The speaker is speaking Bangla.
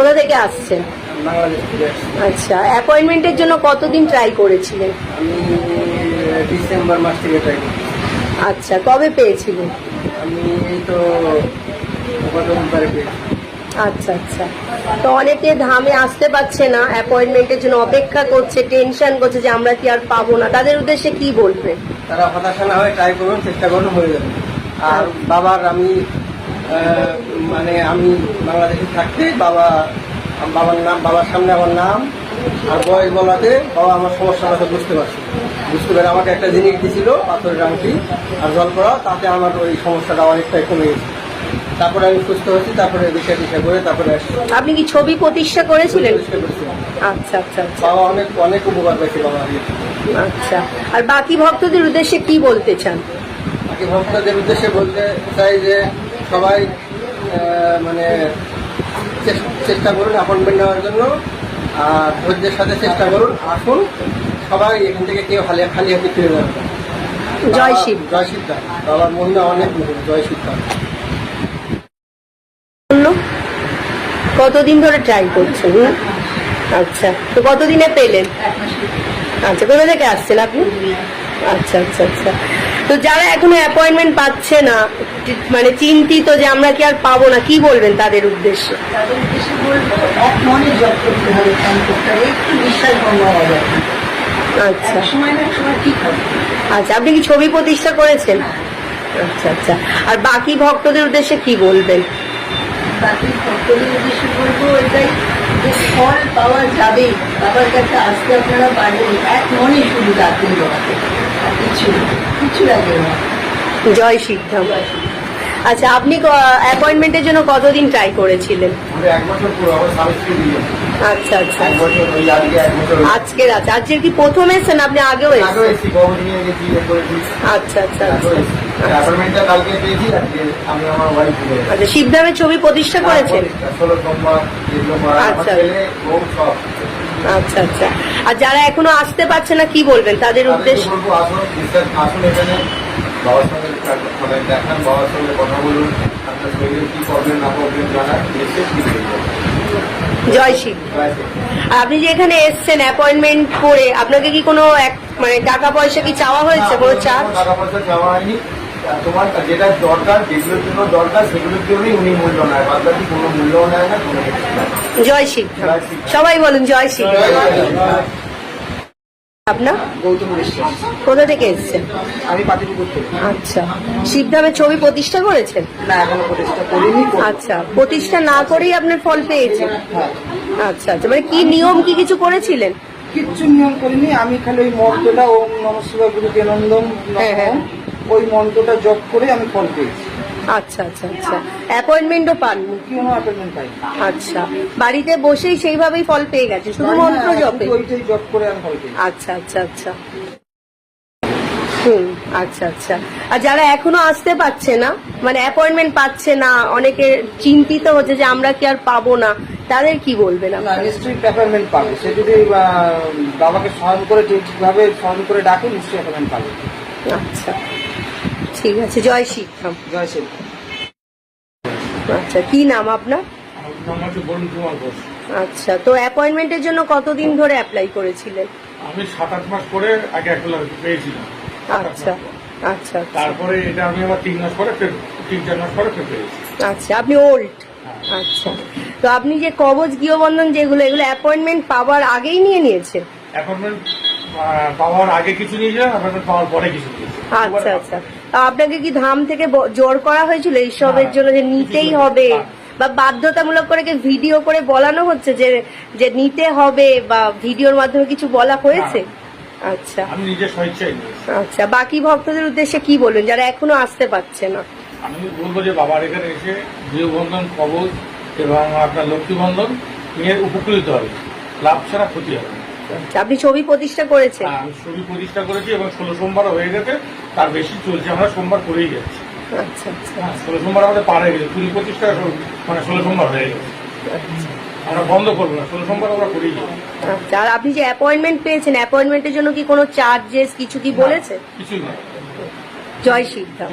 কোথা থেকে আসছেন। আচ্ছা অ্যাপয়েন্টমেন্টের জন্য কতদিন ট্রাই করেছিলেন? আমি ডিসেম্বর মাস থেকে ট্রাই আচ্ছা কবে পেয়েছিলেন? আমি তো আচ্ছা আচ্ছা। তো অনেকে ধামে আসতে পারছে না অ্যাপয়েন্টমেন্টের জন্য অপেক্ষা করছে টেনশন করছে যে আমরা কি আর পাবো না। তাদের উদ্দেশ্যে কি বলবে তারা হতাশা না হয়ে ট্রাই করুন চেষ্টা করুন হয়ে যাবে। আর বাবার আমি মানে আমি বাংলাদেশে থাকতে বাবা বাবার নাম বাবার সামনে আমার নাম আর বয়স বলাতে বাবা আমার সমস্যাটা তো বুঝতে পারছি। বুঝতে পেরে আমাকে একটা জিনিস দিছিল পাথরের আংটি আর জল করা তাতে আমার ওই সমস্যাটা অনেকটাই কমে গেছে। তারপরে আমি সুস্থ হয়েছি তারপরে দিশা দিশা করে তারপরে আসছি। আপনি কি ছবি প্রতিষ্ঠা করেছিলেন? আচ্ছা আচ্ছা আচ্ছা। বাবা অনেক অনেক উপকার পেয়েছে বাবা আচ্ছা। আর বাকি ভক্তদের উদ্দেশ্যে কি বলতে চান? বাকি ভক্তদের উদ্দেশ্যে বলতে চাই যে সবাই মানে চেষ্টা করুন অ্যাপয়েন্টমেন্ট নেওয়ার জন্য আর ধৈর্যের সাথে চেষ্টা করুন। আসুন সবাই এখান থেকে কেউ খালি খালি হাতে ফিরে যাবে। জয় শিব। জয় সিদ্ধা বাবার মহিলা অনেক জয় সিদ্ধা জন্য কতদিন ধরে ট্রাই করছেন আচ্ছা তো কতদিনে পেলেন? আচ্ছা কোথা থেকে আসছেন আপনি? আচ্ছা আচ্ছা আচ্ছা। তো যারা এখনও অ্যাপয়েন্টমেন্ট পাচ্ছে না মানে চিন্তিত যে আমরা কি আর পাবো না কি বলবেন তাদের উদ্দেশ্যে? তাদের উদ্দেশ্যে বলব এক মনে জব করতে হবে কাম একটু বিশ্বাস ভঙ্গ হওয়া যাবে আচ্ছা। সময় না সময় ঠিক হবে। আচ্ছা আপনি কি ছবি প্রতিষ্ঠা করেছেন? আচ্ছা আচ্ছা। আর বাকি ভক্তদের উদ্দেশ্যে কি বলবেন? বাকি ভক্তদের উদ্দেশ্যে বলব এটাই যে ফল পাওয়া যাবে বাবার কাছে আসতে আপনারা পারবেন এক মনে শুধু ডাকুন বাবাকে আর কিছু কিছু লাগে না। জয় সিদ্ধাম আচ্ছা আপনি অ্যাপয়েন্টমেন্টের জন্য কতদিন ট্রাই করেছিলেন? আচ্ছা আচ্ছা। আজকের আছে আজকের কি প্রথম এসেছেন আপনি আগেও আচ্ছা আচ্ছা আচ্ছা। আচ্ছা শিবধামের ছবি প্রতিষ্ঠা করেছেন? ষোলো সোমবার যেগুলো করা আমার আচ্ছা। আচ্ছা আচ্ছা। আর যারা এখনও আসতে পারছে না কি বলবেন তাদের উদ্দেশ্যে? আসুন এখানে। মানে দেখান বাবার সঙ্গে কথা বলুন আপনার শরীরে কি প্রবলেম না প্রবলেম জানান এসে ঠিক হয়ে জয় শিব আপনি যে এখানে এসছেন অ্যাপয়েন্টমেন্ট করে আপনাকে কি কোনো এক মানে টাকা পয়সা কি চাওয়া হয়েছে কোনো চার্জ টাকা পয়সা চাওয়া হয়নি। তোমার যেটা দরকার যেগুলোর জন্য দরকার সেগুলোর জন্যই উনি মূল্য নেয়। বাদ বাকি কোনো মূল্য নেয় না কোনো। জয় শিব সবাই বলুন জয় শিব। আপনার? গৌতম বিশ্বাস কোথা থেকে এসছেন আমি পাতিপুকুর থেকে। আচ্ছা। শিবধামের ছবি প্রতিষ্ঠা করেছেন? না এখনও প্রতিষ্ঠা করিনি। আচ্ছা প্রতিষ্ঠা না করেই আপনার ফল পেয়েছেন? হ্যাঁ। আচ্ছা আচ্ছা। মানে কি নিয়ম কি কিছু করেছিলেন? কিচ্ছু নিয়ম করিনি। আমি খালি ওই মন্ত্রটা ওম নম শিবায় গুরু কেনন্দম হ্যাঁ, হ্যাঁ। ওই মন্ত্রটা জপ করে আমি ফল পেয়েছি। আচ্ছা আচ্ছা আচ্ছা। অ্যাপয়েন্টমেন্টও পাননি। কোনো অ্যাপয়েন্টমেন্ট পাই আচ্ছা। বাড়িতে বসেই সেইভাবেই ফল পেয়ে গেছে শুধু মন্ত্র জপে ওইটাই জপ করে আমি ফল পেয়েছি। আচ্ছা আচ্ছা আচ্ছা। হুম আচ্ছা আচ্ছা। আর যারা এখনও আসতে পারছে না মানে অ্যাপয়েন্টমেন্ট পাচ্ছে না অনেকে চিন্তিত হচ্ছে যে আমরা কি আর পাবো না তাদের কি বলবেন না নিশ্চয়ই অ্যাপয়েন্টমেন্ট পাবে। সে যদি আহ, বাবাকে স্মরণ করে ঠিকভাবে স্মরণ করে ডাকে নিশ্চয়ই অ্যাপয়েন্টমেন্ট পাবে। আচ্ছা। ঠিক আছে জয় শিবধাম জয় আচ্ছা কি নাম আপনার? আচ্ছা তো অ্যাপয়েন্টমেন্টের জন্য কতদিন ধরে অ্যাপ্লাই করেছিলেন? আমি সাত আট মাস পরে আগে লাখ পেয়েছিলাম। আচ্ছা আচ্ছা আচ্ছা। তারপরে এটা আমি আবার তিন মাস পরে তিন চার মাস পরে পেয়েছি। আচ্ছা আপনি ওল্ড আচ্ছা তো আপনি যে কবচ গৃহবন্ধন যেগুলো এগুলো অ্যাপয়েন্টমেন্ট পাওয়ার আগেই নিয়ে নিয়েছেন? অ্যাপয়েন্টমেন্ট পাওয়ার আগে কিছু নিয়েছিলাম অ্যাপয়েন্টমেন্ট পাওয়ার পরে কিছু নিয়েছি আচ্ছা আচ্ছা। আপনাকে কি ধাম থেকে জোর করা হয়েছিল এইসবের জন্য যে নিতেই হবে? বা বাধ্যতামূলক করে কি ভিডিও করে বলানো হচ্ছে যে যে নিতে হবে বা ভিডিওর মাধ্যমে কিছু বলা হয়েছে? আচ্ছা। আমি নিজের স্বেচ্ছায় আচ্ছা বাকি ভক্তদের উদ্দেশ্যে কি বলবেন? যারা এখনও আসতে পারছে না। আমি বলব যে বাবার এখানে এসে গৃহবন্ধন কবচ এবং আপনার লক্ষ্মী বন্ধন নিয়ে উপকৃত হবে। লাভ ছাড়া ক্ষতি হবে আপনি ছবি প্রতিষ্ঠা করেছেন? হ্যাঁ, ছবি প্রতিষ্ঠা করেছি এবং ষোলো সোমবার হয়ে গেছে তার বেশি চলছে আমরা সোমবার করেই যাচ্ছি। আচ্ছা আচ্ছা। হ্যাঁ ষোলো সোমবার আমাদের পার হয়ে গেছে কুড়ি পঁচিশটা মানে ষোলো সোমবার হয়ে গেছে। আচ্ছা। আমরা বন্ধ করব না ষোলো সোমবার আমরা করেই যাব। আচ্ছা আর আপনি যে অ্যাপয়েন্টমেন্ট পেয়েছেন অ্যাপয়েন্টমেন্টের জন্য কি কোনো চার্জেস কিছু কি বলেছে? কিছুই না। জয় শ্রীরাম